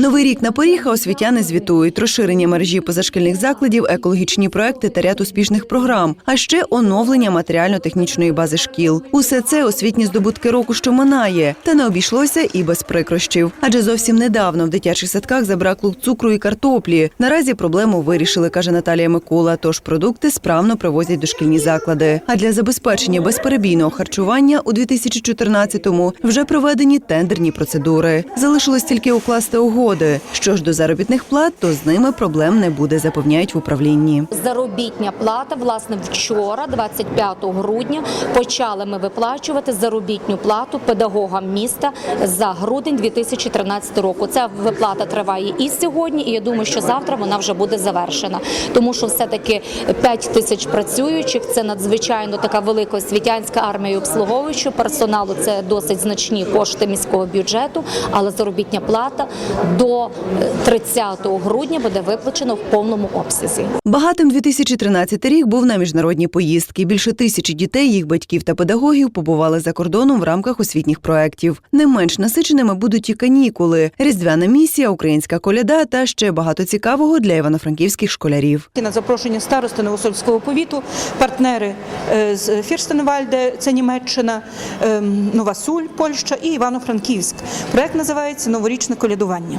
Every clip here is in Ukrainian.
Новий рік на поріг, а освітяни звітують розширення мережі позашкільних закладів, екологічні проекти та ряд успішних програм, а ще оновлення матеріально-технічної бази шкіл. Усе це освітні здобутки року, що минає, та не обійшлося і без прикрощів. Адже зовсім недавно в дитячих садках забракло цукру і картоплі. Наразі проблему вирішили, каже Наталія Микола. Тож продукти справно привозять дошкільні заклади. А для забезпечення безперебійного харчування у 2014-му вже проведені тендерні процедури. Залишилось тільки укласти угоди. Що ж до заробітних плат, то з ними проблем не буде, запевняють в управлінні. Заробітня плата, власне, вчора, 25 грудня, почали ми виплачувати заробітню плату педагогам міста за грудень 2013 року. Ця виплата триває і сьогодні, і я думаю, що завтра вона вже буде завершена. Тому що все-таки 5 тисяч працюючих це надзвичайно така велика освітянська армія обслуговуючого персоналу. Це досить значні кошти міського бюджету, але заробітня плата до е, 30 грудня буде виплачена в повному обсязі. Багатим 2013 рік був на міжнародні поїздки. Більше тисячі дітей, їх батьків та педагогів побували за кордоном в рамках освітніх проєктів. Не менш насиченими будуть і канікули, різдвяна місія, українська коляда та ще багато цікавого для івано-франківських школярів. На запрошення старости Новосольського повіту, партнери е, з Фірстенвальде, це Німеччина, ем, Нова Суль, Польща і Івано-Франківськ. Проект називається Новорічне колядування.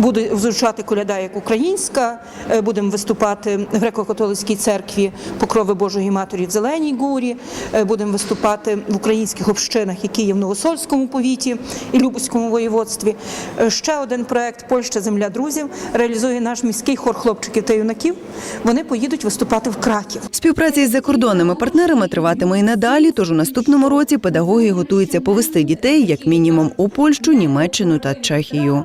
Буде звучати коляда як українська, е, будемо виступати в греко-католицькій церкві Покрови Божої Матері в Зеленій Горі, е, будемо виступати в українських общинах, які є в Новосольському повіті і Любузькому воєводстві. Е, Ще один проект Польща Земля друзів реалізує наш міський хор хлопчиків та юнаків. Вони поїдуть виступати в Краків. Співпраця із закордонними партнерами триватиме і надалі. Тож у наступному році педагоги готуються повести дітей як мінімум у Польщу, Німеччину та Чехію.